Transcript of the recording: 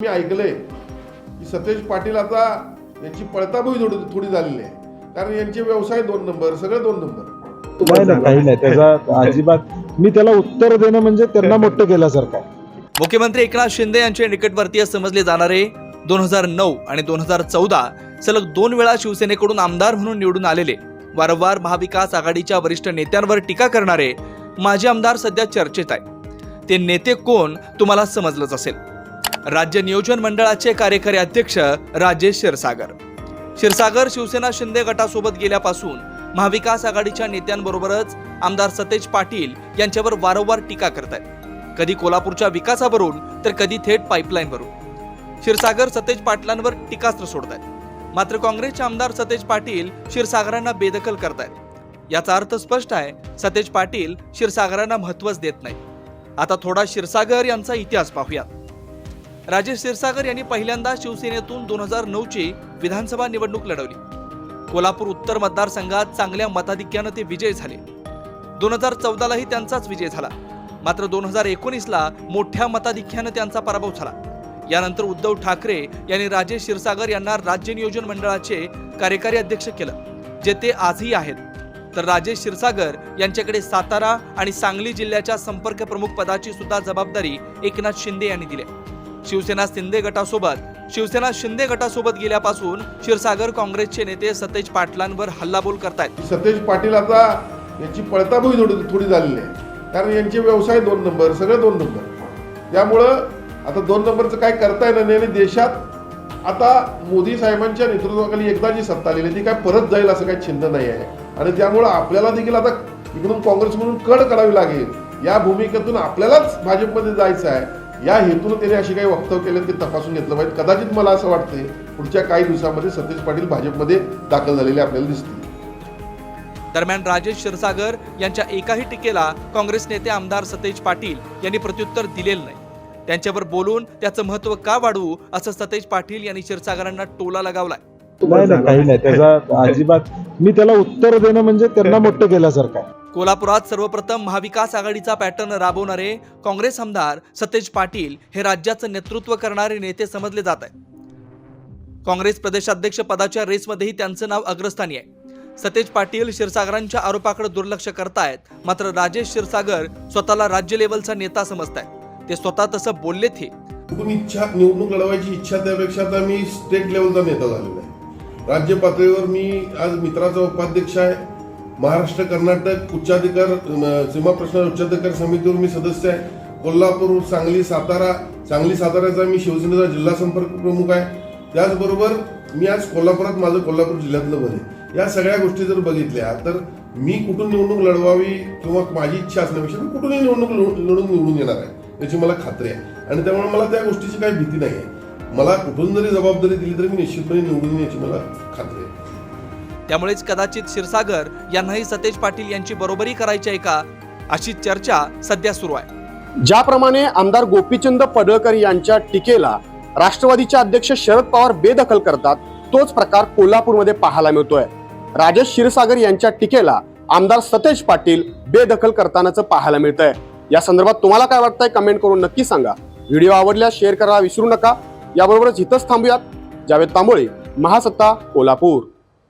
मी ऐकलंय की सतेज पाटील आता यांची पळताबोई थोडी थोडी झालेली आहे. कारण यांचे व्यवसाय दोन नंबर सगळे दोन नंबर. नाही नाही काही नाही. त्याचा अजिबात मी त्याला उत्तर देणं म्हणजे त्यांना मोठं केल्यासारखं मुख्यमंत्री एकनाथ शिंदे यांचे निकटवर्तीय समजले जाणारे दोन हजार नऊ आणि दोन हजार चौदा सलग दोन वेळा शिवसेनेकडून आमदार म्हणून निवडून आलेले वारंवार महाविकास आघाडीच्या वरिष्ठ नेत्यांवर टीका करणारे माजी आमदार सध्या चर्चेत आहे ते नेते कोण तुम्हाला समजलंच असेल. राज्य नियोजन मंडळाचे कार्यकारी अध्यक्ष राजेश क्षीरसागर. क्षीरसागर शिवसेना शिंदे गटासोबत गेल्यापासून महाविकास आघाडीच्या नेत्यांबरोबरच आमदार सतेज पाटील यांच्यावर वारंवार टीका करत आहेत. कधी कोल्हापूरच्या विकासावरून तर कधी थेट पाईपलाईनवरून. क्षीरसागर सतेज पाटलांवर टीकास्त्र सोडतायत. मात्र काँग्रेसचे आमदार सतेज पाटील क्षीरसागरांना बेदखल करतायत. याचा अर्थ स्पष्ट आहे सतेज पाटील क्षीरसागरांना महत्वच देत नाही आता थोडा क्षीरसागर यांचा इतिहास पाहूयात. राजेश क्षीरसागर यांनी पहिल्यांदा शिवसेनेतून दोन हजार नऊची विधानसभा निवडणूक लढवली. कोल्हापूर उत्तर मतदारसंघात चांगल्या मताधिक्यानं ते विजय झाले. दोन हजार चौदालाही त्यांचाच विजय झाला. मात्र दोन हजार एकोणीसला मोठ्या मताधिक्यानं त्यांचा पराभव झाला. यानंतर उद्धव ठाकरे यांनी राजेश क्षीरसागर यांना राज्य नियोजन मंडळाचे कार्यकारी अध्यक्ष केलं जे ते आजही आहेत. तर राजेश क्षीरसागर यांच्याकडे सातारा आणि सांगली जिल्ह्याच्या संपर्क प्रमुख पदाची सुद्धा जबाबदारी एकनाथ शिंदे यांनी दिली शिवसेना शिंदे गटासोबत. शिवसेना शिंदे गटासोबत गेल्यापासून क्षीरसागर काँग्रेसचे नेते सतेज पाटलांवर हल्लाबोल करतायत. सतेज पाटील आता यांची पळताबोई थोडी थोडी झालेली आहे. कारण यांचे व्यवसाय दोन नंबर सगळे दोन नंबर. त्यामुळं आता दोन नंबरचं काय करता येणार नाही आणि देशात आता मोदी साहेबांच्या नेतृत्वाखाली एकदा जी सत्ता आलेली ती काय परत जाईल असं काही चिन्ह नाही आहे. आणि त्यामुळं आपल्याला देखील आता इकडून काँग्रेस म्हणून कड करावी लागेल. या भूमिकेतून आपल्यालाच भाजपमध्ये जायचं आहे. या हेतून त्याने अशी काही वक्तव्य केले ते तपासून घेतलं पाहिजे. कदाचित मला असं वाटते पुढच्या काही दिवसामध्ये सतीश पाटील भाजपमध्ये दाखल झालेले आपल्याला दिसतील. दरम्यान राजेश क्षीरसागर यांच्या एकाही टीकेला काँग्रेस नेते आमदार सतेज पाटील यांनी प्रत्युत्तर दिलेलं नाही. त्यांच्यावर बोलून त्याचं महत्त्व का वाढवू असं सतेज पाटील यांनी क्षीरसागरांना टोला लगावलाय. नाही नाही काही नाही. त्याचा अजिबात मी त्याला उत्तर देणं म्हणजे त्यांना मोठं केल्यासारखं आहे. कोल्हापुरात सर्वप्रथम महाविकास आघाडीचा पॅटर्न राबवणारे काँग्रेस आमदार सतेज पाटील हे राज्याचं नेतृत्व करणारे नेते समजले जात आहेत. काँग्रेस प्रदेशाध्यक्ष पदाच्या रेसमध्येही त्यांचं नाव अग्रस्थानी आहे. सतेज पाटील क्षीरसागरांच्या आरोपाकडे दुर्लक्ष करतायत मात्र राजेश क्षीरसागर स्वतःला राज्य लेवलचा नेता समजतायत. ते स्वतः तसं बोललेत हे. इच्छा निवडणूक लढवायची इच्छा त्यापेक्षा आता मी स्टेट लेवलचा नेता झालेला आहे. राज्य पातळीवर मी आज मित्राचा उपाध्यक्ष आहे. महाराष्ट्र कर्नाटक उच्चाधिकार सीमा प्रश्न उच्चाधिकार समितीवर मी सदस्य आहे. कोल्हापूर सांगली सातारा सांगली साताऱ्याचा मी शिवसेनेचा जिल्हा संपर्क प्रमुख आहे. त्याचबरोबर मी आज कोल्हापुरात माझं कोल्हापूर जिल्ह्यातलं बने या सगळ्या गोष्टी जर बघितल्या तर मी कुठून निवडणूक लढवावी किंवा माझी इच्छा असण्यापेक्षा मी कुठूनही निवडणूक लढून निवडून येणार आहे याची मला खात्री आहे. आणि त्यामुळे मला त्या गोष्टीची काही भीती नाही आहे मला कुठून जरी जबाबदारी दिली तरी मी निश्चितपणे निवडून येण्याची मला खात्री आहे. त्यामुळेच कदाचित क्षीरसागर यांनाही सतेज पाटील यांची बरोबरी करायची आहे का अशी चर्चा सध्या सुरू आहे. ज्याप्रमाणे आमदार गोपीचंद पडळकर यांच्या टीकेला राष्ट्रवादीचे अध्यक्ष शरद पवार बेदखल करतात तोच प्रकार कोल्हापूरमध्ये पाहायला मिळतोय. राजेश क्षीरसागर यांच्या टीकेला आमदार सतेज पाटील बेदखल करतानाच पाहायला मिळतंय. या संदर्भात तुम्हाला काय वाटतंय कमेंट करून नक्की सांगा. व्हिडिओ आवडल्यास शेअर करायला विसरू नका. याबरोबरच इथंच थांबूयात. जावेद तांबोळे महासत्ता कोल्हापूर.